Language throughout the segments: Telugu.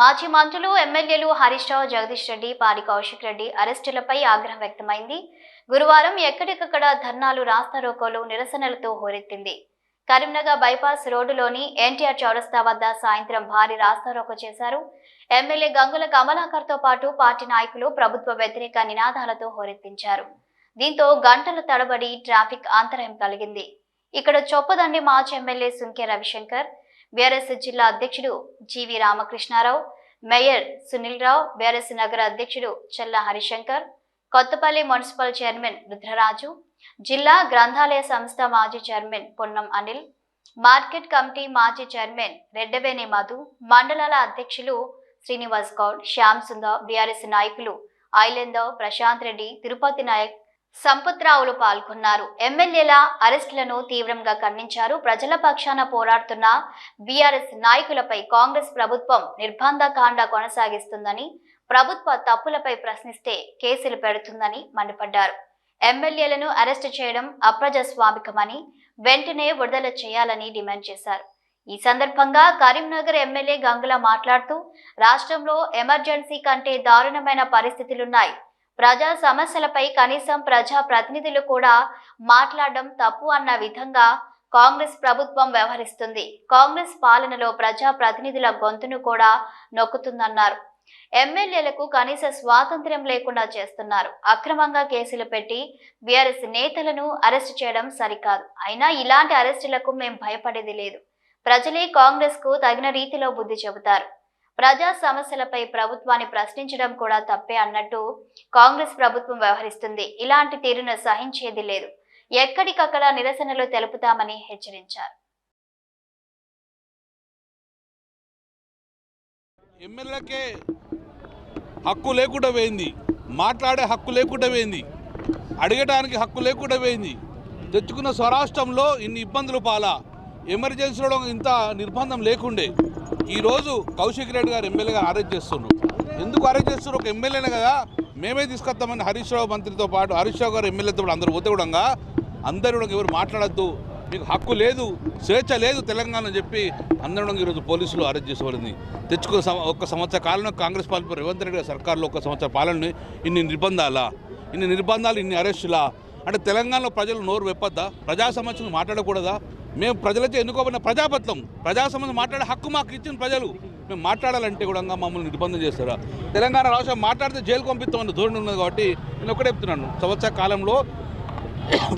మాజీ మంత్రులు ఎమ్మెల్యేలు హరీష్ రావు జగదీష్ రెడ్డి పారి కౌశిక్ రెడ్డి అరెస్టులపై ఆగ్రహం వ్యక్తమైంది. గురువారం ఎక్కడికక్కడ ధర్నాలు రాస్తారోకోలు నిరసనలతో హోరెత్తింది. కరీంనగర్ బైపాస్ రోడ్డులోని ఎన్టీఆర్ చౌరస్తా వద్ద సాయంత్రం భారీ రాస్తారోకో చేశారు. ఎమ్మెల్యే గంగుల కమలాకర్తో పాటు పార్టీ నాయకులు ప్రభుత్వ వ్యతిరేక నినాదాలతో హోరెత్తించారు. దీంతో గంటల తడబడి ట్రాఫిక్ అంతరాయం కలిగింది. ఇక్కడ చొప్పదండి మాజీ ఎమ్మెల్యే సుంకే రవిశంకర్. బీఆర్ఎస్ జిల్లా అధ్యక్షుడు GV Ramakrishnarao mayor Sunil Rao BRS నగర అధ్యక్షుడు చల్ల హరిశంకర్ కొత్తపల్లి మున్సిపల్ చైర్మన్ రుద్రరాజు జిల్లా గ్రంథాలయ సంస్థ మాజీ chairman Ponnam Anil market committee మాజీ చైర్మన్ రెడ్డవేణి మధు మండలాల అధ్యక్షులు శ్రీనివాస్ గౌడ్ శ్యామ్ సుందర్ బీఆర్ఎస్ నాయకులు ఐలెందవ్ ప్రశాంత్ రెడ్డి తిరుపతి నాయక్ సంపత్రావులు పాల్గొన్నారు. ఎమ్మెల్యేల అరెస్టులను తీవ్రంగా ఖండించారు. ప్రజల పక్షాన పోరాడుతున్న బీఆర్ఎస్ నాయకులపై కాంగ్రెస్ ప్రభుత్వం నిర్బంధకాండ కొనసాగిస్తుందని ప్రభుత్వ తప్పులపై ప్రశ్నిస్తే కేసులు పెడుతుందని మండిపడ్డారు. ఎమ్మెల్యేలను అరెస్టు చేయడం అప్రజాస్వామికమని వెంటనే విడుదల చేయాలని డిమాండ్ చేశారు. ఈ సందర్భంగా కరీంనగర్ ఎమ్మెల్యే గంగుల మాట్లాడుతూ రాష్ట్రంలో ఎమర్జెన్సీ కంటే దారుణమైన పరిస్థితులున్నాయి. ప్రజా సమస్యలపై కనీసం ప్రజా ప్రతినిధులు కూడా మాట్లాడడం తప్పు అన్న విధంగా కాంగ్రెస్ ప్రభుత్వం వ్యవహరిస్తుంది. కాంగ్రెస్ పాలనలో ప్రజా ప్రతినిధుల గొంతును కూడా నొక్కుతుందన్నారు. ఎమ్మెల్యేలకు కనీస స్వాతంత్ర్యం లేకుండా చేస్తున్నారు. అక్రమంగా కేసులు పెట్టి బీఆర్ఎస్ నేతలను అరెస్టు చేయడం సరికాదు. అయినా ఇలాంటి అరెస్టులకు మేం భయపడేది లేదు. ప్రజలే కాంగ్రెస్కు తగిన రీతిలో బుద్ధి చెబుతారు. ప్రజా సమస్యలపై ప్రభుత్వాన్ని ప్రశ్నించడం కూడా తప్పే అన్నట్టు కాంగ్రెస్ ప్రభుత్వం వ్యవహరిస్తుంది. ఇలాంటి తీరును సహించేది లేదు. ఎక్కడికక్కడ నిరసనలు తెలుపుతామని హెచ్చరించారు. ఎమ్మెల్యేకే హక్కు లేకుండా పోయింది. మాట్లాడే హక్కు లేకుండా పోయింది. అడగడానికి హక్కు లేకుండా పోయింది. తెచ్చుకున్న స్వరాష్ట్రంలో ఇన్ని ఇబ్బందులు పాలా? ఎమర్జెన్సీలో ఇంత నిర్బంధం లేకుండే. ఈరోజు కౌశిక్ రెడ్డి గారు ఎమ్మెల్యేగా అరెస్ట్ చేస్తున్నారు. ఎందుకు అరెస్ట్ చేస్తున్నారు? ఒక ఎమ్మెల్యేనే కదా. మేమే తీసుకొస్తామని హరీష్ రావు మంత్రితో పాటు హరీష్ రావు గారు ఎమ్మెల్యేతో పాటు అందరూ పోతే కూడా అందరూ ఎవరు మాట్లాడద్దు. మీకు హక్కు లేదు స్వేచ్ఛ లేదు తెలంగాణ అని చెప్పి అందరం ఈరోజు పోలీసులు అరెస్ట్ చేసుకోబడింది తెచ్చుకున్న ఒక సంవత్సర కాలంలో కాంగ్రెస్ పాలన రేవంత్ రెడ్డి గారి సర్కార్లో ఒక సంవత్సర పాలనని ఇన్ని నిర్బంధాలా ఇన్ని నిర్బంధాలు ఇన్ని అరెస్టులా అంటే తెలంగాణలో ప్రజలు నోరు వెప్పద్దా? ప్రజా సమస్యలు మాట్లాడకూడదా? మేము ప్రజలచే ఎన్నుకోబడిన ప్రజాపత్రం ప్రజా సమస్య మాట్లాడే హక్కు మాకు ఇచ్చిన ప్రజలు. మేము మాట్లాడాలంటే కూడా మమ్మల్ని నిర్బంధం చేస్తారా? తెలంగాణ రాష్ట్రం మాట్లాడితే జైలు పంపిస్తామని ధోరణి ఉన్నది కాబట్టి నేను ఒకటే చెప్తున్నాను. సంవత్సర కాలంలో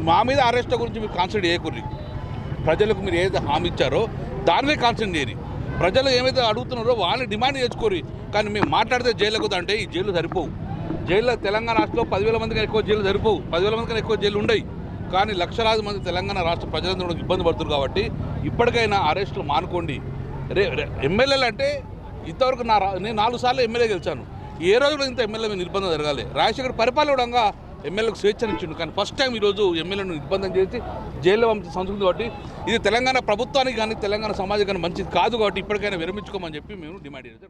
మా మీద అరెస్ట్ గురించి మీరు కాన్సన్ట్రేట్ చేయకూడదు ప్రజలకు మీరు ఏదైతే హామీ ఇచ్చారో దానిమే మీద కాన్సన్ట్రేట్ చేయరు. ప్రజలు ఏమైతే అడుగుతున్నారో వాళ్ళని డిమాండ్ చేసుకోరు కానీ మేము మాట్లాడితే జైలుకు అంటే ఈ జైలు సరిపోవు. జైల్లో తెలంగాణ రాష్ట్రంలో పదివేల మందికి ఎక్కువ జైలు సరిపోవు. పదివేల మందికి ఎక్కువ జైలు ఉండవు కానీ లక్షలాది మంది తెలంగాణ రాష్ట్ర ప్రజలందరూ కూడా ఇబ్బంది పడుతున్నారు కాబట్టి ఇప్పటికైనా అరెస్టులు మానుకోండి. రే ఎమ్మెల్యేలు అంటే ఇంతవరకు నా రా- నేను నాలుగు సార్లు ఎమ్మెల్యే గెలిచాను. ఏ రోజు ఇంత ఎమ్మెల్యే మీద నిర్బంధం జరగాలి. రాజశేఖర్ పరిపాలనగా ఎమ్మెల్యేలకు స్వేచ్ఛనిచ్చిండు. కానీ ఫస్ట్ టైం ఈరోజు ఎమ్మెల్యేను నిర్బంధం చేసి జైల్లో పంపించిన సంస్కృతి కాబట్టి ఇది తెలంగాణ ప్రభుత్వానికి కానీ తెలంగాణ సమాజం కానీ మంచిది కాదు కాబట్టి ఇప్పటికైనా విరమించుకోమని చెప్పి మేము డిమాండ్ చేయడం